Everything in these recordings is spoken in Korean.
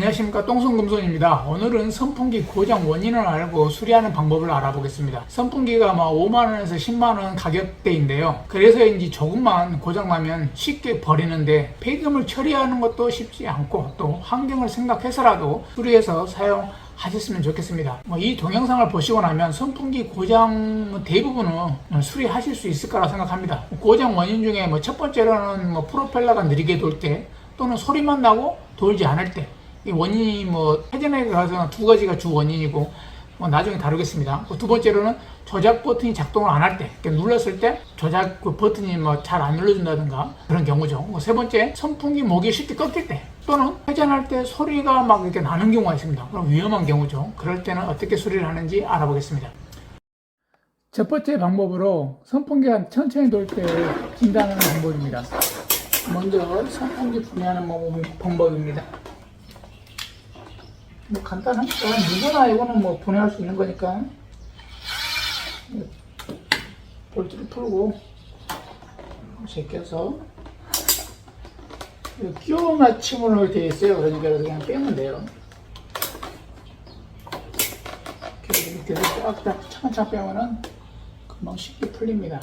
안녕하십니까 똥손금손입니다 오늘은 선풍기 고장 원인을 알고 수리하는 방법을 알아보겠습니다 선풍기가 뭐 5만원에서 10만원 가격대인데요 그래서인지 조금만 고장나면 쉽게 버리는데 폐기물 처리하는 것도 쉽지 않고 또 환경을 생각해서라도 수리해서 사용 하셨으면 좋겠습니다. 뭐 이 동영상을 보시고 나면 선풍기 고장 대부분은 수리하실 수 있을 거라 생각합니다. 고장 원인 중에 뭐 첫 번째로는 뭐 프로펠러가 느리게 돌 때 또는 소리만 나고 돌지 않을 때 이 원인이 뭐 회전에 가서 두 가지가 주 원인이고 뭐 나중에 다루겠습니다. 그두 번째로는 조작 버튼이 작동을 안 할 때, 눌렀을 때 조작 그 버튼이 뭐 잘 안 눌러준다든가 그런 경우죠. 뭐 세 번째, 선풍기 목이 쉽게 꺾일 때, 또는 회전할 때 소리가 막 이렇게 나는 경우가 있습니다. 그럼 위험한 경우죠. 그럴 때는 어떻게 수리를 하는지 알아보겠습니다. 첫 번째 방법으로 선풍기가 천천히 돌 때 진단하는 방법입니다. 먼저 선풍기 분해하는 방법- 방법입니다. 뭐 간단하니까 누구나 이거는 뭐 분해할 수 있는 거니까 볼트를 풀고 제껴서 끼워 맞춤으로 되어 있어요. 그러니까 그냥 빼면 돼요. 이렇게 쫙쫙 차근차근 빼면은 금방 쉽게 풀립니다.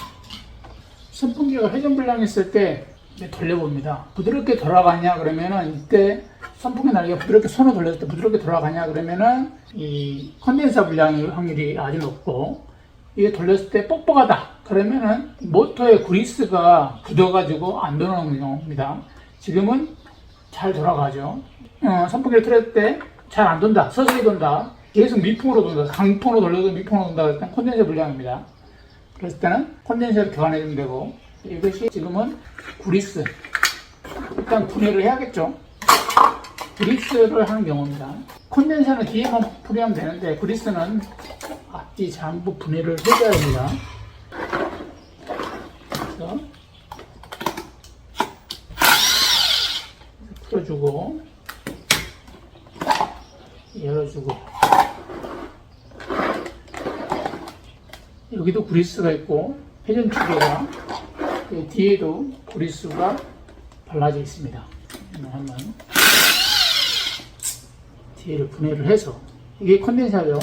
선풍기가 회전 불량 있을 때 돌려봅니다. 부드럽게 돌아가냐 그러면은 이때 선풍기 날개가 부드럽게 손을 돌렸을 때 부드럽게 돌아가냐 그러면은 이 컨덴서 불량의 확률이 아주 높고 이게 돌렸을 때 뻑뻑하다 그러면은 모터의 그리스가 굳어가지고 안 돌아오는 경우입니다. 지금은 잘 돌아가죠. 어, 선풍기를 틀었을 때 잘 안 돈다, 서서히 돈다, 계속 미풍으로 돈다, 강풍으로 돌려도 미풍으로 돈다 그럴 땐 컨덴서 불량입니다. 그랬을 때는 콘덴서를 교환해 주면 되고 이것이 지금은 구리스 일단 분해를 해야겠죠 구리스를 하는 경우입니다. 콘덴서는 뒤에만 분해하면 되는데 구리스는 앞뒤 전부 분해를 해줘야 됩니다. 그래서 풀어주고 열어주고. 여기도 구리스가 있고 회전 축에가 그 뒤에도 구리스가 발라져 있습니다. 한번 뒤를 분해를 해서 이게 컨덴서죠.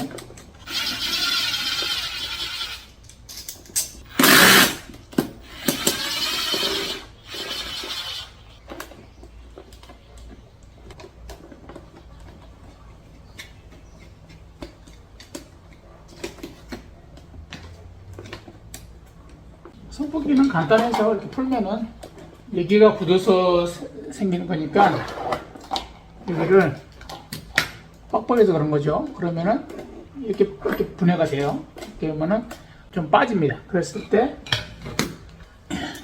선풍기는 간단해서 이렇게 풀면은 여기가 굳어서 세- 생기는 거니까 여기를 빡빡해서 그런 거죠. 그러면은 이렇게 이렇게 분해가 돼요. 그러면은 좀 빠집니다. 그랬을 때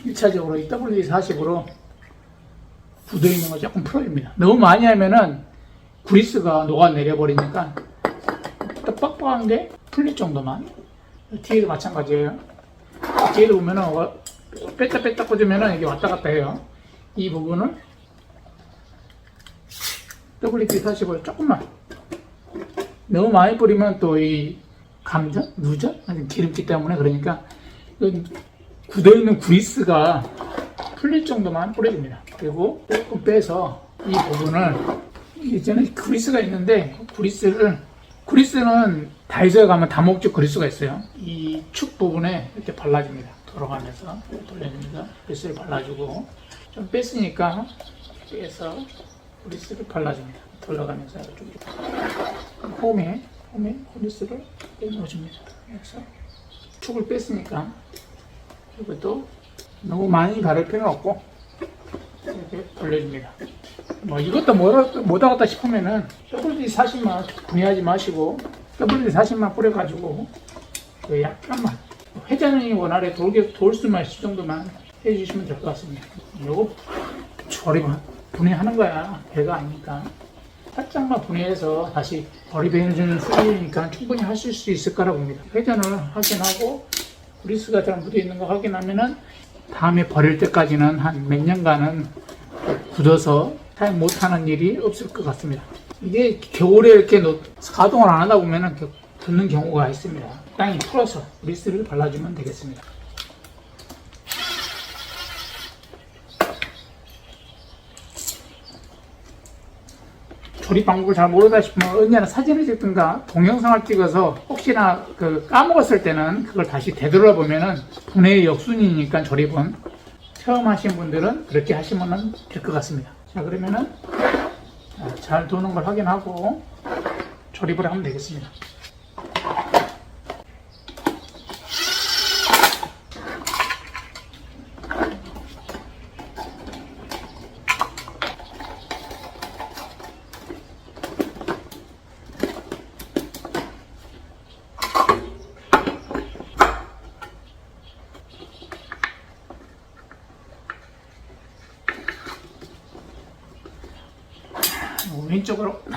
1차적으로 이 WD-40으로 굳어 있는 거 조금 풀어줍니다. 너무 많이 하면은 구리스가 녹아내려 버리니까 또 빡빡한 게 풀릴 정도만 뒤에도 마찬가지예요. 뒤에도 보면은 어, 뺐다 뺐다 꽂으면은 이게 왔다 갔다 해요. 이 부분을 WD-40을 조금만 너무 많이 뿌리면 또 이 감전, 누전, 아니 기름기 때문에 그러니까 이 굳어 있는 구리스가 풀릴 정도만 뿌려줍니다. 그리고 조금 빼서 이 부분을 이제는 구리스가 있는데 구리스를 구리스는 다이소에 가면 다목적 그리스가 있어요. 이 축 부분에 이렇게 발라줍니다. 돌아가면서 돌려줍니다. 그리스를 발라주고 좀 뺐으니까 빼서 그리스를 발라줍니다. 돌아가면서 이렇게 홈에 홈에 그리스를 빼놓아줍니다. 그래서 축을 뺐으니까 이것도 너무 많이 바를 필요는 없고 이렇게 돌려줍니다. 뭐 이것도 뭐라, 못 하겠다 싶으면은 WD-40만 분해하지 마시고 WD-40만 뿌려가지고 그 약간만 회전이 원활히 돌게 돌 수만 있을 정도만 해주시면 될 것 같습니다. 요거 조립 분해하는 거야 배가 아니니까 살짝만 분해해서 다시 버리베너주는 수준이니까 충분히 하실 수 있을 거라고 봅니다. 회전을 확인하고 그리스가 잘 묻어 있는 거 확인하면은 다음에 버릴 때까지는 한 몇 년간은 굳어서 사용 못하는 일이 없을 것 같습니다. 이게 겨울에 이렇게 놓- 가동을 안 하다 보면은 붙는 경우가 있습니다. 땅이 풀어서 리스를 발라주면 되겠습니다. 조립 방법을 잘 모르다 싶으면 언제나 사진을 찍든가 동영상을 찍어서 혹시나 그 까먹었을 때는 그걸 다시 되돌아보면은 분해의 역순이니까 조립은 처음 하신 분들은 그렇게 하시면 될 것 같습니다. 자 그러면은 자, 잘 도는 걸 확인하고 조립을 하면 되겠습니다.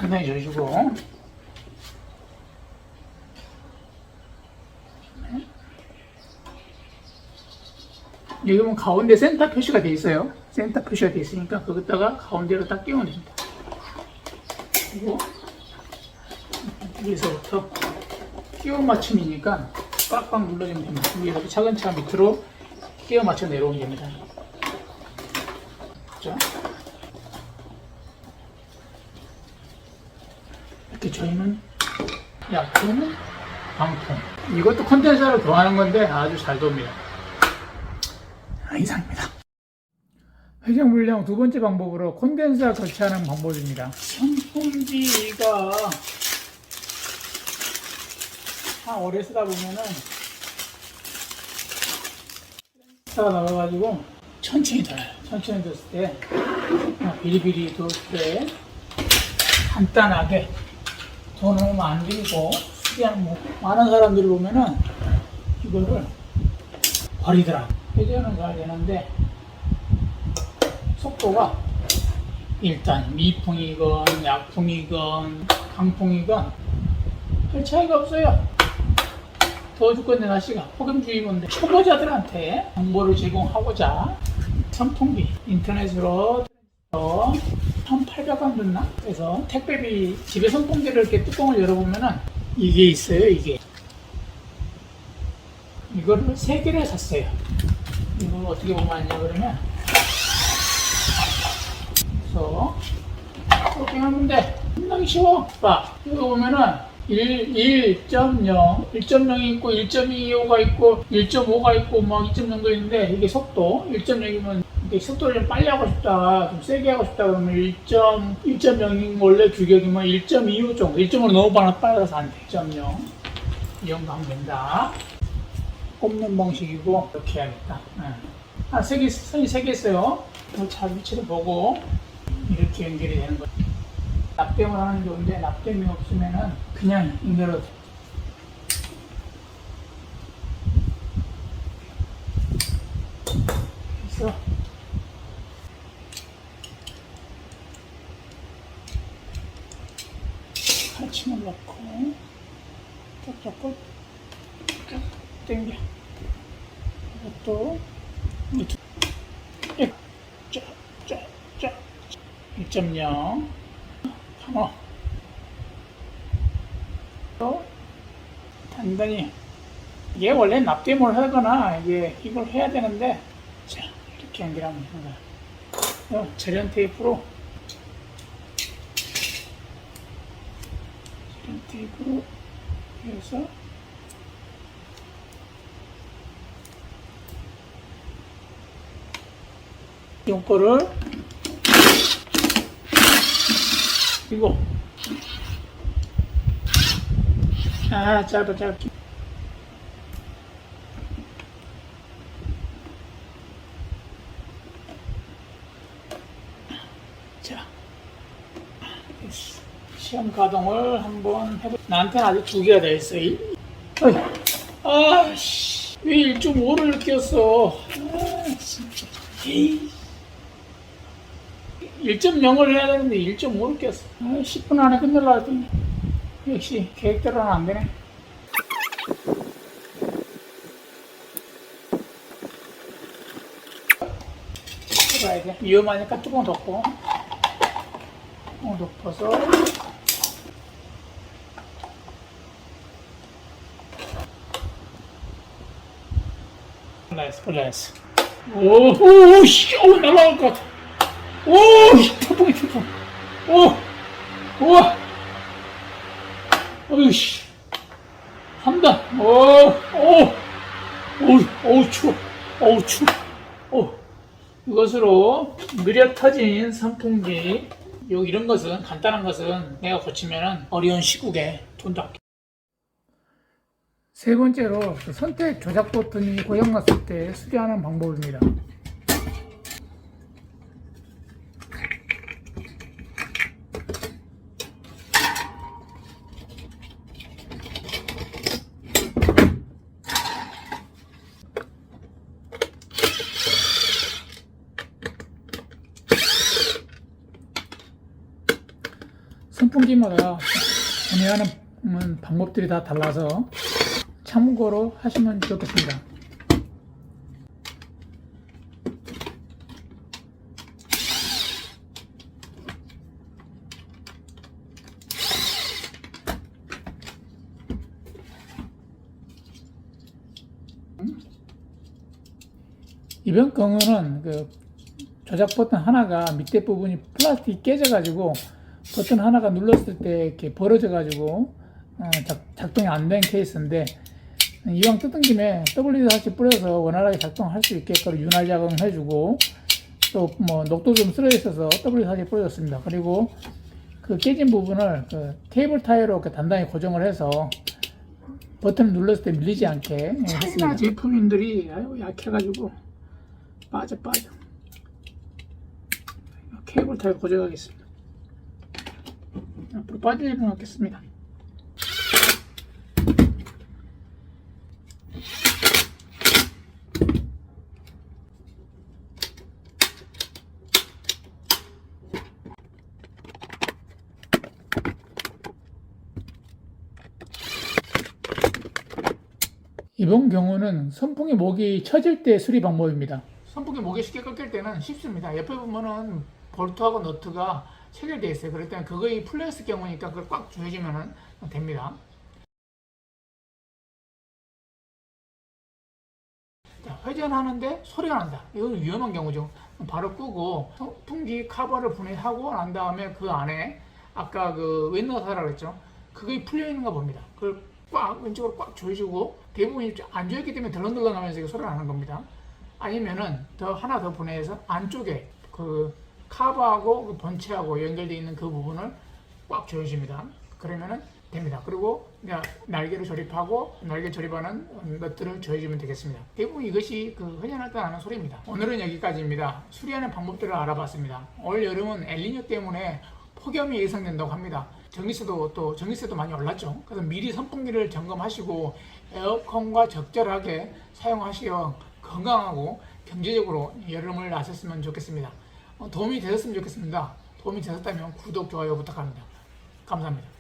단단히 줘주고 여기 보면 가운데 센터 표시가 돼 있어요. 센터 표시가 돼 있으니까 거기다가 가운데로 딱 끼우면 됩니다. 그리고 여기서부터 끼워 맞춤이니까 꽉꽉 눌러주면 됩니다. 위에서 차근차근 밑으로 끼워 맞춰 내려오면 됩니다. 자, 이렇게 조이면 약품은 방통. 이것도 컨덴서를 더하는 건데 아주 잘 돕니다. 아, 이상입니다. 회전 물량 두 번째 방법으로 콘덴서 거치하는 방법입니다. 선풍기가 한 오래 쓰다 보면은 가 나와가지고 천천히 돌아요. 천천히 돌을 때 그냥 비리비리 돌때 간단하게 돈 얼마 안 들고 그냥 뭐 많은 사람들이 보면은 이거를 버리더라. 회전은 잘 되는데 속도가 일단 미풍이건 약풍이건 강풍이건 별 차이가 없어요. 더워 죽겠는데 날씨가 폭염주의보인데 초보자들한테 정보를 제공하고자 선풍기 인터넷으로 1,800원 줬나? 그래서 택배비 집에 선풍기를 이렇게 뚜껑을 열어보면은 이게 있어요 이게. 이거를 세 개를 샀어요. 이걸 어떻게 보면 하냐 그러면. 그래서 이렇게 하면 돼 굉장히 쉬워. 봐 이거 보면은 1, 1.0, 1.0이 있고 1.25가 있고 1.5가 있고 막 2.0도 있는데 이게 속도. 1.0이면 이게 속도를 좀 빨리 하고 싶다 좀 세게 하고 싶다 그러면 1., 1.0이 원래 규격이면 1.25 정도 1.5로 너무 빨라 빨라서 안 돼. 1.0 이 정도 하면 된다. 꼽는 방식이고 이렇게 해야겠다. 네. 아, 세 개, 선이 세 개 있어요. 잘 위치를 보고 이렇게 연결이 되는 거예요. 납땜을 하는 게 좋은데 납땜이 없으면은 그냥 연결을 그래서 칼침을 넣고 딱 잡고 쭉 당겨. 이것도 쫙쫙쫙 1.0 담아 또 단단히. 이게 원래 납땜을 하거나 이게 이걸 해야 되는데 자 이렇게 어, 절연 테이프로. 절연 테이프로 해서 요거를 이거. 아 짧아 짧아 자 됐어. 시험 가동을 한번 해보 나한테는 아직 두 개가 더 있어 이-. 아씨 왜 1.5를 끼웠어 아 진짜 에이. 1.0을 해야 되는데 1.5를 꼈어. 아, 10분 안에 끝내려 했더니 역시 계획대로는 안 되네. 해봐야 돼. 위험하니까 뚜껑 덮고. 뚜껑 덮어서. 플랜스 플랜스 오오씨 오 날라올 것 같아 오씨 태풍이 태풍 오 우와 어이씨 한다 오오오오 추워 어우 추워 오 이것으로 느려 터진 선풍기 요 이런 것은 간단한 것은 내가 고치면 어려운 시국에 돈도 아껴 세 번째로 그 선택 조작 버튼이 고장났을 때 수리하는 방법입니다. 선풍기마다 음, 방법들이 다 달라서 참고로 하시면 좋겠습니다. 이번 경우는 그 조작 버튼 하나가 밑에 부분이 플라스틱이 깨져가지고 버튼 하나가 눌렀을 때 이렇게 벌어져가지고 어, 작, 동이 안 된 케이스인데 이왕 뜯은 김에 WD-40 뿌려서 원활하게 작동할 수 있게끔 윤활 작용해주고 또 뭐 녹도 좀 쓸어 있어서 WD-40 뿌려줬습니다. 그리고 그 깨진 부분을 그 케이블 타이로 이렇게 단단히 고정을 해서 버튼을 눌렀을 때 밀리지 않게 예, 했습니다. 제품인들이 아유 약해가지고 빠져 빠져. 케이블 타이 고정하겠습니다. 앞으로 빠질 일은 없겠습니다. 이번 경우는 선풍기 목이 처질 때 수리 방법입니다. 선풍기 목이 쉽게 꺾일 때는 쉽습니다. 옆에 보면은 볼트하고 너트가 체결되어 있어요. 그럴 때는 그거의 풀렸을 경우니까 그걸 꽉 조여주면 됩니다. 자, 회전하는데 소리가 난다. 이건 위험한 경우죠. 바로 끄고 선풍기 커버를 분해하고 난 다음에 그 안에 아까 그 웬너사라 그랬죠. 그게 풀려 있는 거 봅니다. 그걸 꽉 왼쪽으로 꽉 조여주고 대부분이 안 조였기 때문에 덜렁덜렁 하면서 이게 소리가 나는 겁니다. 아니면은 더 하나 더 분해해서 안쪽에 그 카바하고 그 본체하고 연결되어 있는 그 부분을 꽉 조여줍니다. 그러면은 됩니다. 그리고 날개를 조립하고 날개 조립하는 것들을 조여주면 되겠습니다. 대부분 이것이 그 나는 소리입니다. 오늘은 여기까지입니다. 수리하는 방법들을 알아봤습니다. 올 여름은 엘니뇨 때문에 폭염이 예상된다고 합니다. 전기세도 또 전기세도 많이 올랐죠. 그래서 미리 선풍기를 점검하시고 에어컨과 적절하게 사용하시어 건강하고 경제적으로 여름을 나셨으면 좋겠습니다. 어, 도움이 되셨으면 좋겠습니다. 도움이 되셨다면 구독, 좋아요 부탁합니다. 감사합니다.